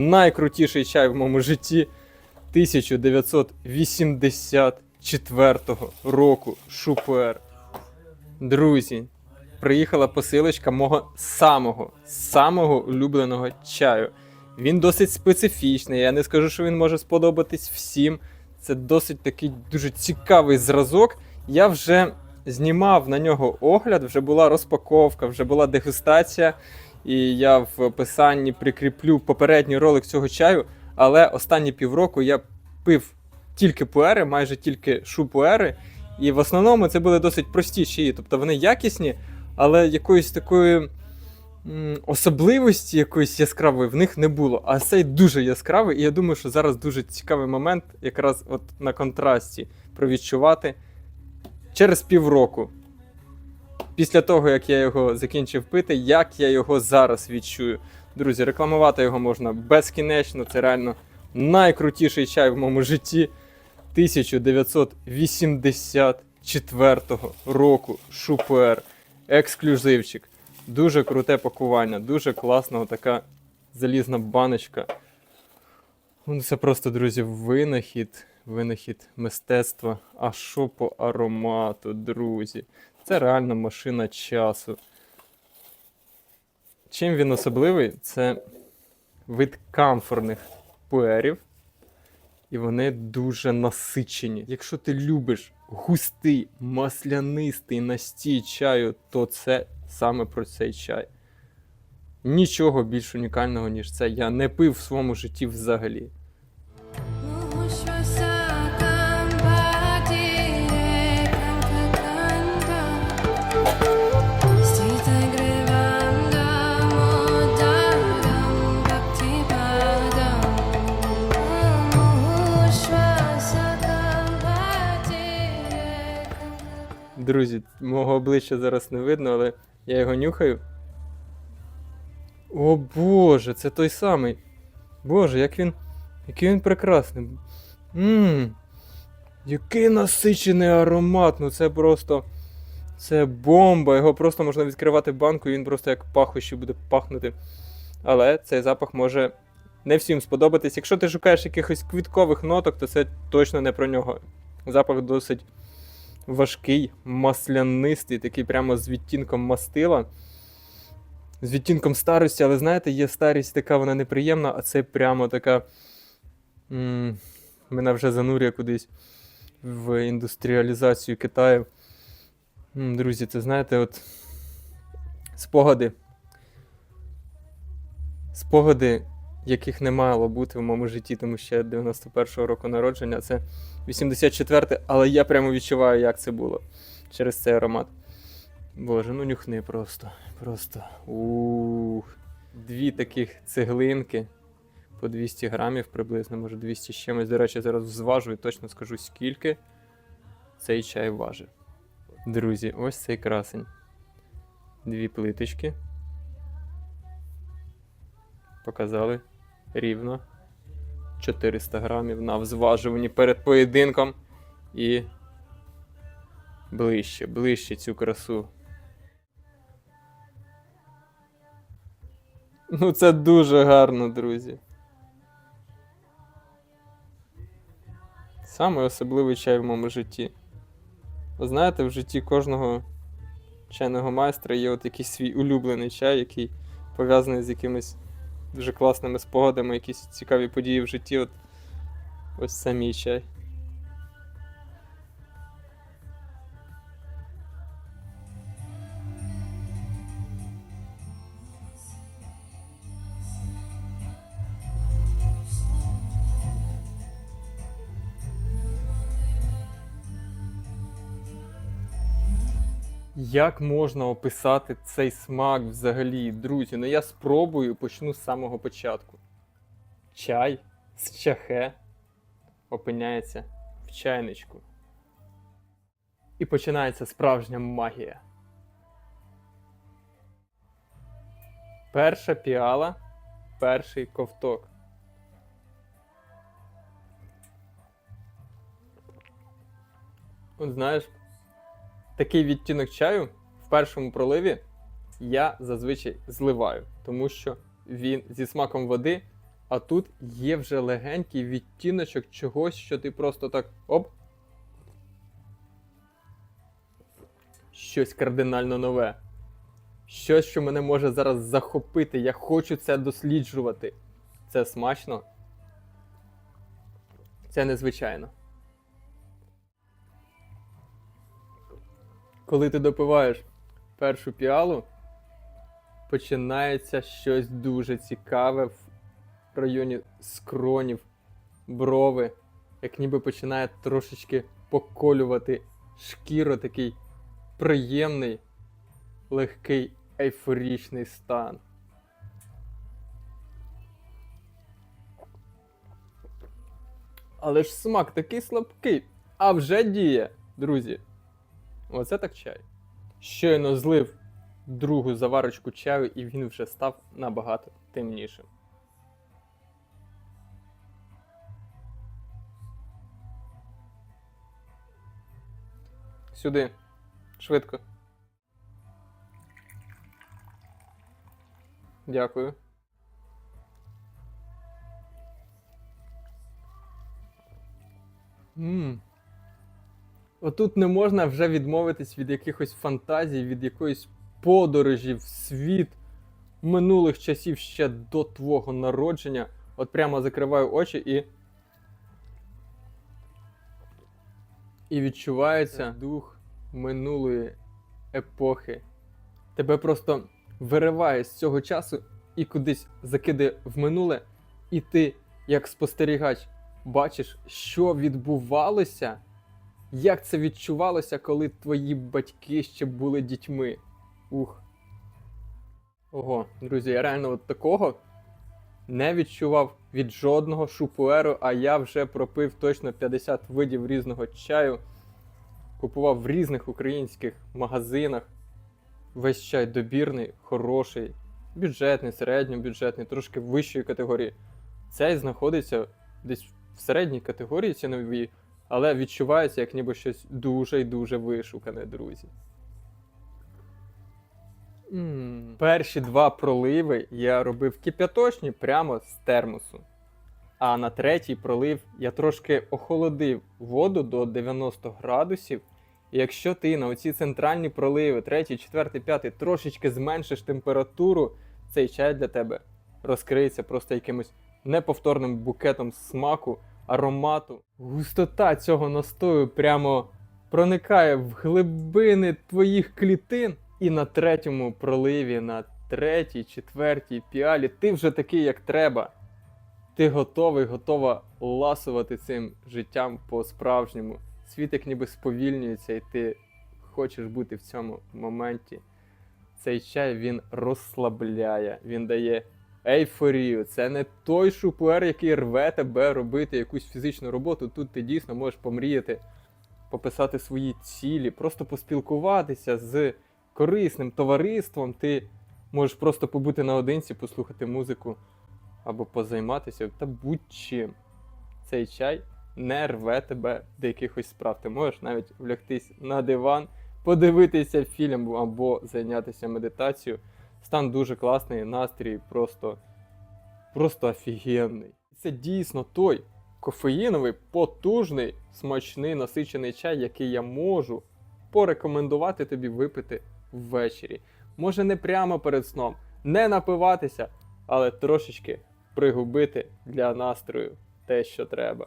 найкрутіший чай в моєму житті 1984 року Шупер. Друзі, приїхала посилочка мого самого, самого улюбленого чаю. Він досить специфічний. Я не скажу, що він може сподобатись всім. Це досить такий дуже цікавий зразок. Я вже знімав на нього огляд, вже була розпаковка, вже була дегустація. І я в описанні прикріплю попередній ролик цього чаю. Але останні півроку я пив тільки пуери, майже тільки шупуери. І в основному це були досить прості чаї. Тобто вони якісні, але якоїсь такої особливості якоїсь яскравої в них не було. А цей дуже яскравий, і я думаю, що зараз дуже цікавий момент, якраз от на контрасті провідчувати через півроку. Після того, як я його закінчив пити, як я його зараз відчую. Друзі, рекламувати його можна безкінечно. Це реально найкрутіший чай в моєму житті 1984 року. Шупер. Ексклюзивчик. Дуже круте пакування, дуже класна така залізна баночка. Ну, Це просто, друзі, винахід, винахід мистецтва. А що по аромату, друзі? Це реально машина часу. Чим він особливий? Це вид камфорних пуерів. І вони дуже насичені. Якщо ти любиш густий, маслянистий настій чаю, то це саме про цей чай. Нічого більш унікального, ніж це, я не пив в своєму житті взагалі. Друзі, мого обличчя зараз не видно, але я його нюхаю. О Боже, це той самий. Боже, як він. Який він прекрасний. Ммм. Який насичений аромат. Ну це просто. Це бомба. Його просто можна відкривати банку, і він просто як пахощі буде пахнути. Але цей запах може не всім сподобатись. Якщо ти шукаєш якихось квіткових ноток, то це точно не про нього. Запах досить важкий, маслянистий, такий прямо з відтінком мастила. З відтінком старості, але знаєте, є старість така, вона неприємна, а це прямо така. м, Мене вже занурює кудись в індустріалізацію Китаю. М, Друзі, це знаєте, от спогади. Спогади, яких не мало бути в моєму житті, тому що я 91-го року народження, це 84-й, але я прямо відчуваю, як це було через цей аромат. Боже, ну нюхни просто. Просто. Ух. Дві таких цеглинки по 200 грамів приблизно, може 200 з чимось. До речі, зараз зважу і точно скажу, скільки цей чай важить. Друзі, ось цей красень. Дві плиточки. Показали рівно 400 грамів на взважуванні перед поєдинком. І ближче, ближче цю красу. Ну, це дуже гарно, друзі. Самий особливий чай в моєму житті. Ви знаєте, в житті кожного чайного майстра є от якийсь свій улюблений чай, який пов'язаний з якимись дуже класними спогадами, якісь цікаві події в житті. От ось це мій чай. Як можна описати цей смак взагалі, друзі? Ну я спробую почну з самого початку. Чай з чахе опиняється в чайничку. І починається справжня магія. Перша піала, перший ковток. От знаєш, такий відтінок чаю в першому проливі я зазвичай зливаю, тому що він зі смаком води А тут є вже легенький відтіночок чогось, що ти просто так оп. Щось кардинально нове. Щось, що мене може зараз захопити. Я хочу це досліджувати. Це смачно. Це незвичайно. Коли ти допиваєш першу піалу, починається щось дуже цікаве в районі скронів, брови, як ніби починає трошечки поколювати шкіру, такий приємний, легкий ейфорічний стан. Але ж смак такий слабкий, а вже діє, друзі. Оце так чай. Щойно злив другу заварочку чаю, і він вже став набагато темнішим. Сюди. Швидко. Дякую. Мм. Отут не можна вже відмовитись від якихось фантазій, від якоїсь подорожі в світ минулих часів ще до твого народження. От прямо закриваю очі і. І відчувається дух минулої епохи. Тебе просто вириває з цього часу і кудись закидає в минуле, і ти, як спостерігач, бачиш, що відбувалося, як це відчувалося, коли твої батьки ще були дітьми. Ух. Ого, друзі, я реально от такого не відчував від жодного шупуеру, а я вже пропив точно 50 видів різного чаю. Купував в різних українських магазинах. Весь чай добірний, хороший, бюджетний, середньобюджетний, трошки вищої категорії. Цей знаходиться десь в середній категорії ціновій, але відчувається як ніби щось дуже і дуже вишукане, друзі. М, Перші два проливи я робив кип'яточні прямо з термосу. А на третій пролив я трошки охолодив воду до 90 градусів. І якщо ти на оці центральні проливи, третій, четвертий, п'ятий, трошечки зменшиш температуру, цей чай для тебе розкриється просто якимось неповторним букетом смаку, аромату. Густота цього настою прямо проникає в глибини твоїх клітин. І на третьому проливі, на третій, четвертій піалі, ти вже такий, як треба. Ти готовий, готова ласувати цим життям по-справжньому. Світ як ніби сповільнюється, і ти хочеш бути в цьому моменті. Цей чай він розслабляє, він дає ейфорію. Це не той шупуер, який рве тебе робити якусь фізичну роботу. Тут ти дійсно можеш помріяти, пописати свої цілі, просто поспілкуватися з корисним товариством. Ти можеш просто побути наодинці, послухати музику або позайматися та будь-чим. Цей чай не рве тебе до якихось справ. Ти можеш навіть влягтись на диван, подивитися фільм або зайнятися медитацією. Стан дуже класний, настрій просто, просто офігенний. Це дійсно той кофеїновий, потужний, смачний насичений чай, який я можу порекомендувати тобі випити ввечері. Може не прямо перед сном, не напиватися, але трошечки пригубити для настрою те, що треба.